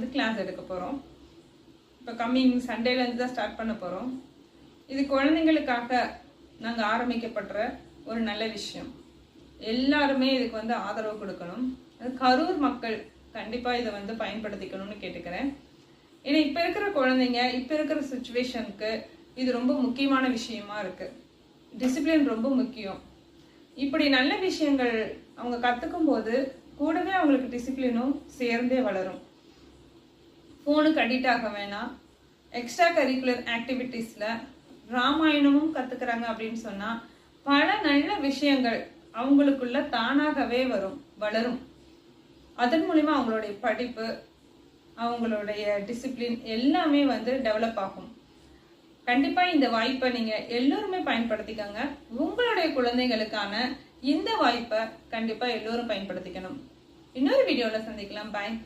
வந்து கிளாஸ் எடுக்க போகிறோம் இப்போ கம்மிங் சண்டேலேருந்து தான் ஸ்டார்ட் பண்ண போகிறோம் இது குழந்தைங்களுக்காக நாங்கள் ஆரம்பிக்கப்படுற ஒரு நல்ல விஷயம். எல்லாருமே இதுக்கு வந்து ஆதரவு கொடுக்கணும். அது கரூர் மக்கள் கண்டிப்பாக இதை வந்து பயன்படுத்திக்கணும்னு கேட்டுக்கிறேன். ஏன்னா இப்போ இருக்கிற குழந்தைங்க இப்போ இருக்கிற சுச்சுவேஷனுக்கு இது ரொம்ப முக்கியமான விஷயமா இருக்குது டிசிப்ளின் ரொம்ப முக்கியம். இப்படி நல்ல விஷயங்கள் அவங்க கற்றுக்கும் போது கூடவே அவங்களுக்கு டிசிப்ளினும் சேர்ந்தே வளரும். ஃபோனுக்கு அடிக்ட் ஆக வேணாம். எக்ஸ்ட்ரா கரிக்குலர் ஆக்டிவிட்டீஸில் ராமாயணமும் கற்றுக்குறாங்க அப்படின்னு சொன்னால் பல நல்ல விஷயங்கள் அவங்களுக்குள்ள தானாகவே வரும் வளரும். அதன் மூலிமா அவங்களுடைய படிப்பு அவங்களுடைய டிசிப்ளின் எல்லாமே வந்து டெவலப் ஆகும். கண்டிப்பாக இந்த வாய்ப்பை நீங்கள் எல்லோருமே பயன்படுத்திக்கோங்க. உங்களுடைய குழந்தைகளுக்கான இந்த வாய்ப்பை கண்டிப்பாக எல்லோரும் பயன்படுத்திக்கணும். இன்னொரு வீடியோவில் சந்திக்கலாம். பாய்